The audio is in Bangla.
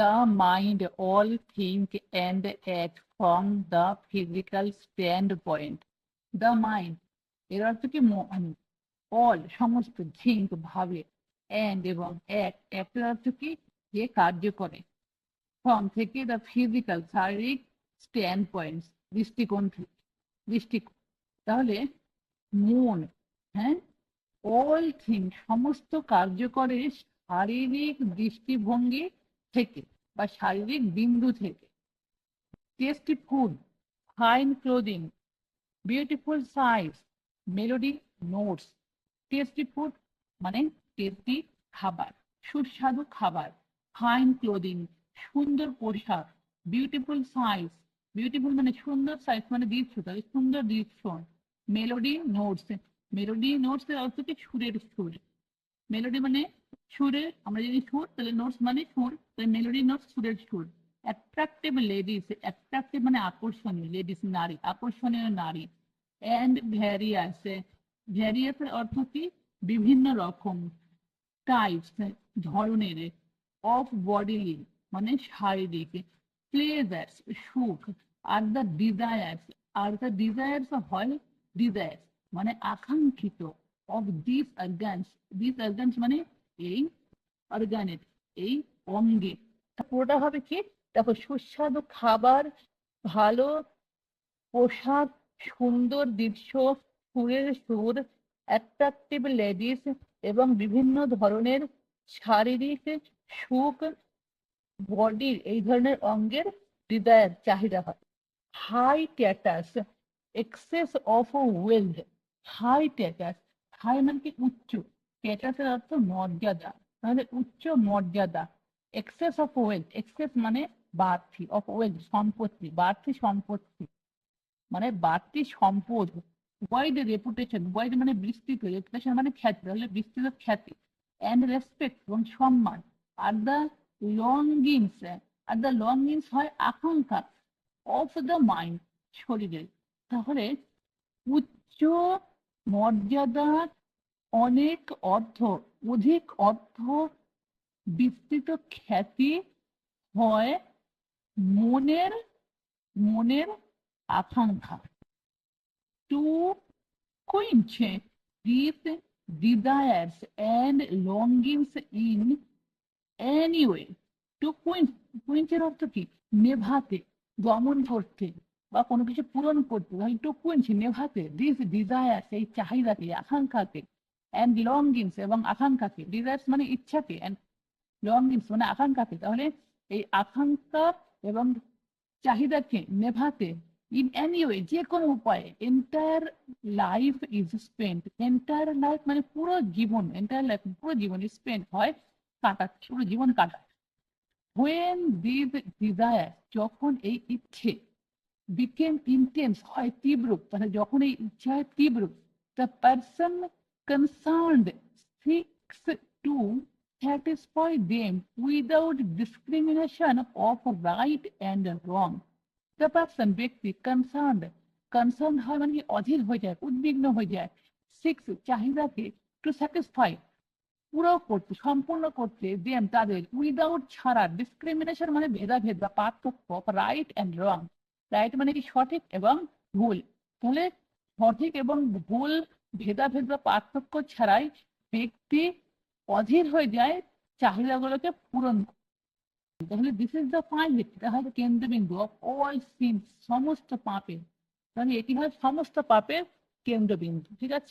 the mind all think and act from the physical standpoint. The mind এর অর্থ কি অল সমস্ত থিঙ্ক ভাবে অ্যান্ড এবং অ্যাক্ট অ্যাক্টের অর্থ কি? যে কার্য করে। ফ্রম থেকে দ্য ফিজিক্যাল শারীরিক স্ট্যান্ড পয়েন্ট দৃষ্টিকোণ থেকে, দৃষ্টিকোণ। তাহলে মন হ্যাঁ? অল থিং সমস্ত কার্য করে শারীরিক দৃষ্টিভঙ্গি থেকে। বা শারীরিক বিন্দু থেকে। Tasty food fine clothing beautiful size melody notes tasty food মানে টেস্টি খাবার, সুস্বাদু খাবার। ফাইন ক্লোদিং সুন্দর পোশাক বিউটিফুল সাইজ বিউটিফুল মানে সুন্দর সাইজ মানে দৃশ্য তাহলে সুন্দর দৃশ্য। মেলোডি নোটস মেলোডি নোটস অর্থ কি সুরের সুর। মেলোডি মানে সুরে, আমরা যদি সুর, তাহলে নোটস মানে সুর, তাহলে মেলোডি নোটস সুরের সুর। অ্যাট্রাকটিভ লেডিস অ্যাট্রাকটিভ মানে আকর্ষণীয় লেডিস নারী, আকর্ষণীয় নারী। অ্যান্ড ভ্যারিয়াস ভ্যারিয়াস এর অর্থ কি? বিভিন্ন রকম টাইপস ধরনের অফ বডিলি মানে শারীরিক প্লেজার্স সুখ, আর দ্য ডিজায়ার্স আর দ্য ডিজায়ার্স হয় ডিজায়ার্স মানে আকাঙ্ক্ষিত of this organs this organs মানে এই অর্গানের, এই অঙ্গে পুরোটা হবে কি? দেখো, সুস্বাদু খাবার, ভালো পোশাক, সুন্দর দৃশ্য সুরের সুর অ্যাট্রাকটিভ লেডিস এবং বিভিন্ন ধরনের শারীরিক সুখ বডির এই ধরনের অঙ্গের হৃদয়ের চাহিদা হয়। High status excess of wealth high status high মানে কি উচ্চ। ট্যাটাসের অর্থ মর্যাদা। তাহলে উচ্চ মর্যাদা। এক্সেস অফ ওয়েলথ এক্সেস মানে বাড়তি অফ ওয়েলথ সম্পত্তি, বাড়তি সম্পত্তি। মানে বাড়তি সম্পদ ওয়াইড রেপুটেশন ওয়াইড মানে বিস্তৃত রেপুটেশন মানে খ্যাতি, তাহলে বিস্তৃত খ্যাতি। অ্যান্ড রেসপেক্ট এবং সম্মান। আর দ্য লঙ্গিংস আর দ্য লঙ্গিংস হয় আকাঙ্ক্ষা অফ দ্য মাইন্ড শরীরের তাহলে উচ্চ মর্যাদার অনেক অর্থ অধিক অর্থ বিস্তৃত খ্যাতি হয় মনের মনের আকাঙ্ক্ষা। To quench these desires and longings in any way, to quench quench অর্থ কি? নেভাতে দমন করতে বা কোনো কিছু পূরণ করতে। তাহলে টু quench, নেভাতে দিস ডিজায়ার্স এই চাহিদাকে, আকাঙ্ক্ষাকে অ্যান্ড লঙ্গিংস এবং আকাঙ্ক্ষাকে ডিজায়ার্স মানে ইচ্ছাকে অ্যান্ড লঙ্গিংস মানে আকাঙ্ক্ষাকে তাহলে এই আকাঙ্ক্ষা এবং চাহিদাকে নেভাতে ইন এনি ওয়ে যে কোনো উপায়ে entire life is spend entire life মানে পুরো জীবন এন্টায়ার লাইফ পুরো জীবন স্পেন্ড হয় কাটাচ্ছে পুরো জীবন কাটায় হোয়েন দিস ডিজায়ার যখন এই ইচ্ছে বিকেম ইন্টেন্স হয় তীব্র মানে যখন এই ইচ্ছা হয় তীব্র the person concerned seeks to satisfy them without discrimination of right and wrong. The person, ব্যক্তি, concerned. Concerned হয় মানে কি? অধীর হয়ে যায়, উদ্বিগ্ন হয়ে যায়। সিক্স চাহিদাকে টু স্যাটিসফাই পুরো করতে, সম্পূর্ণ করতে দেম তাদের উইদাউট ছাড়া ডিসক্রিমিনেশন মানে ভেদাভেদ বা পার্থক্য রাইট অ্যান্ড রং রাইট মানে কি সঠিক এবং ভুল। তাহলে সঠিক এবং ভুল ভেদাভেদ বা পার্থক্য ছাড়াই ব্যক্তি অধীর হয়ে যায় চাহিদাগুলোকে পূরণ তাহলে দিস ইজ দ্য পয়েন্ট এটা হয় কেন্দ্রবিন্দু অফ অল সিন সমস্ত পাপের। তাহলে এটি হয় সমস্ত পাপের কেন্দ্রবিন্দু, ঠিক আছে?